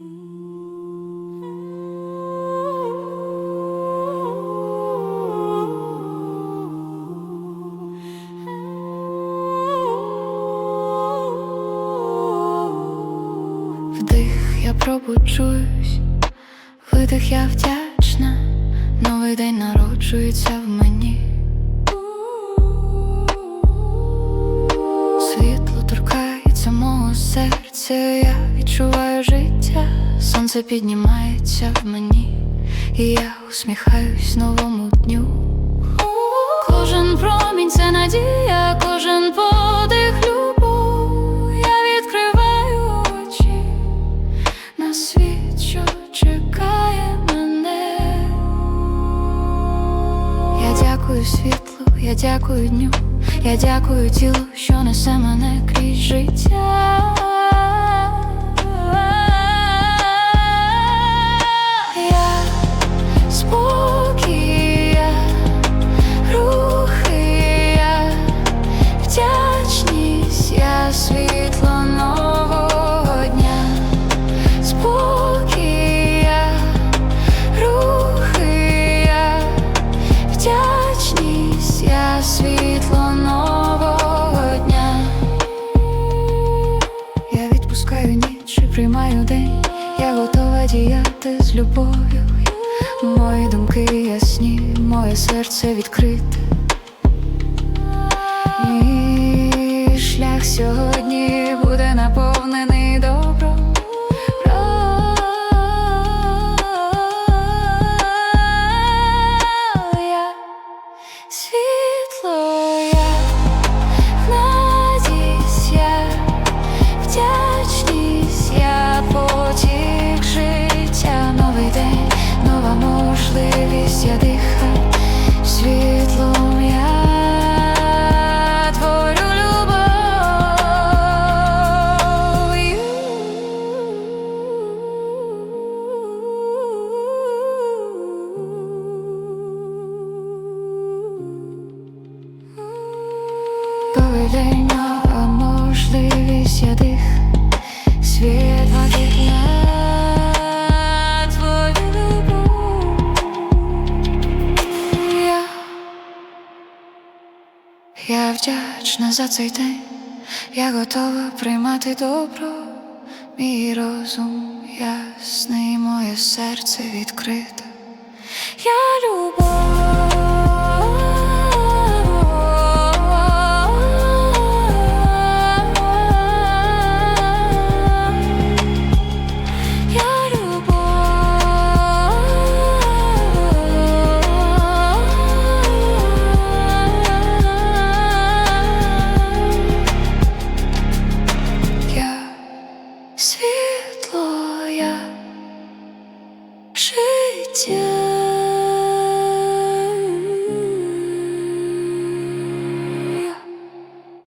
Вдих, я пробуджуюсь, видих, я вдячна, новий день народжується в мені. Світло торкається мого серця, я відчуваю життя, сонце піднімається в мені, і я усміхаюсь новому дню. Кожен промінь це надія, кожен подих любов. Я відкриваю очі на світ, що чекає мене. Я дякую світлу, я дякую дню, я дякую тілу, що несе мене крізь життя. День, я готова діяти з любов'ю. Мої думки ясні, моє серце відкрите. Мій шлях сьогодні можливість, я дихаю світлом, я творю любов. Новий день, нова можливість, я дих, вдячна за цей день, я готова приймати добро, мій розум ясний, моє серце відкрите. Я любов.